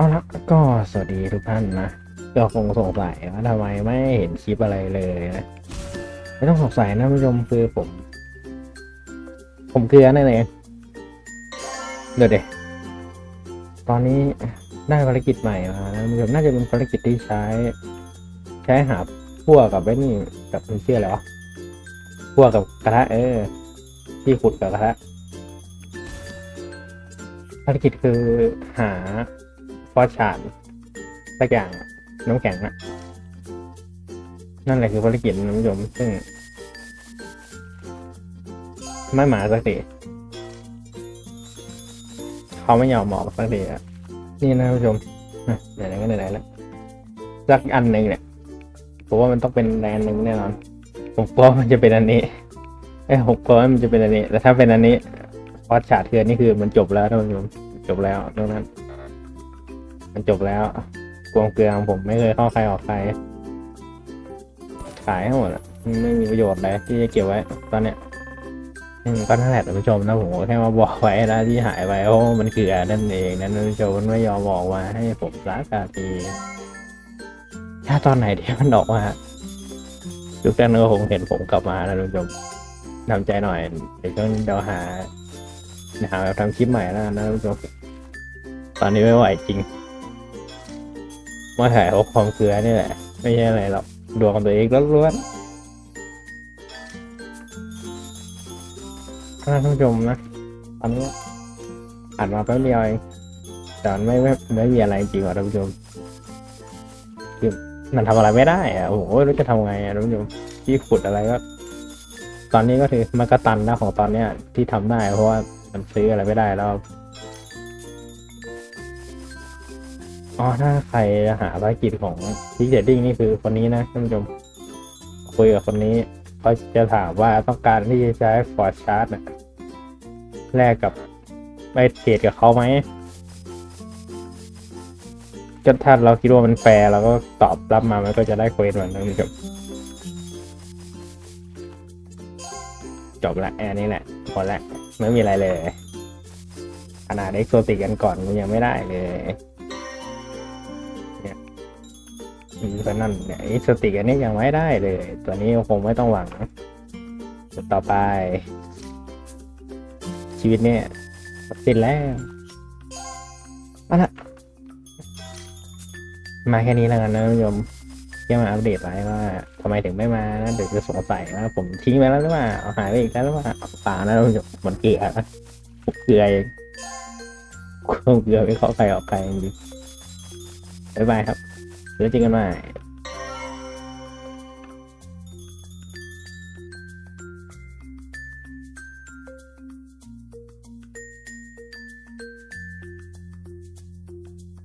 เอาละก็สวัสดีทุกท่านนะ ก็คงสงสัยว่าทำไมไม่เห็นคลิปอะไรเลยนะไม่ต้องสงสัยนะผู้ชมคือผม ผมเกลือนั่นเองเดี๋ยวเดยวตอนนี้ได้ภารกิจใหม่มานะผู้ชมน่าจะเป็นภารกิจที่ใช้ ใช้หาพวกกับไอ้นี่กับมันชื่ออะไรวะพวกกับกระทะเออ ที่ขุดกับกระทะภารกิจคือหา ฟอสชาร์ดสักอย่างน้ำแข็งนะนั่นแหละคือภารกิจนะผู้ชมซึ่ง ไม่หมาสักทีเขาไม่ยอมบอกสักทีอะนี่นะผู้ชมไหนๆก็ไหนๆแล้วสักอันหนึ่งเนี่ยผมว่ามันต้องเป็นแดนหนึ่งแน่นอนผมกลัวมันจะเป็นอันนี้เอ้ยผมกลัวมันจะเป็นอันนี้แต่ถ้าเป็นอันนี้ฟอสชาร์ดเทือนนี่คือมันจบแล้วท่านผู้ชมจบแล้วตรงนั้น มันจบแล้วกวงเกลือของผมไม่เคยเข้าใครออกใคร ขายให้หมดอะไม่มีประโยชน์อะไรที่จะเก็บไว้ ตอนเนี้ยก็นั่นแหละท่านผู้ชมนะผมแค่มาบอกไว้นะที่หายไปเพราะว่ามันคือนั่นเองนะท่านผู้ชมมันไม่ยอมบอกมาให้ผมรักาทีถ้าตอนไหนที่มันออกมาทุกท่านก็คงเห็นผมกลับมานะท่านผู้ชมทำใจหน่อยเดี๋ยวก็เดี๋ยวหาหาแบบทำคลิปใหม่แล้วกันนะท่านผู้ชมตอนนี้ไม่ไหวจริง มาถ่ายเพราความเกลือนี่แหละ ไม่ใช่อะไรหรอกดวงตัวเองล้วนๆท่านผู้ชมนะตอนนี้อัดมาแป๊บเดียวเองแต่มันไม่ไม่ไม่มีอะไรจริงว่ะท่านผู้ชมคือมันทำอะไรไม่ได้อะโอ้โหรู้จะทำไงอะท่านผู้ชมที่ขุดอะไรก็ ตอนนี้ก็คือมันก็ตันแล้วของตอนเนี้ยที่ทำได้เพราะว่ามันซื้ออะไรไม่ได้แล้ว อ๋อถ้าใครหาภารกิจของพิกเดดดิ้งนี่คือคนนี้นะท่านผู้ชมคุยกับคนนี้เขาจะถามว่าต้องการที่จะใช้ฟอร์ชาร์ดนะแลกกับไปเทรดกับเขาไหมก็ถ้าเราคิดว่ามันแฟร์เราก็ตอบรับมามันก็จะได้เควสเหมือนกันครับจบละแอนนี้แหละพอละไม่มีอะไรเลยขนาดเอ็กโซติกกันก่อนมันยังไม่ได้เลย อืมก็นั่นเนี่ยไอสติกอันนี้ยังไม่ได้เลย ตัวนี้คงไม่ต้องหวังจุดต่อไป ชีวิตเนี่ยสิ้นแล้วเอาละมาแค่นี้แล้วกันนะท่านผู้ชมแค่มาอัปเดตไว้ว่าทำไมถึงไม่มานะเดี๋ยวจะสงสัยว่าผมทิ้งไปแล้วหรือเปล่าหายไปอีกแล้วหรือเปล่าเปล่านะท่านผู้ชมมันเกลือเกลือเองเกลือไม่เข้าใครออกใครจริงบ๊ายบายครับ เจอกันใหม่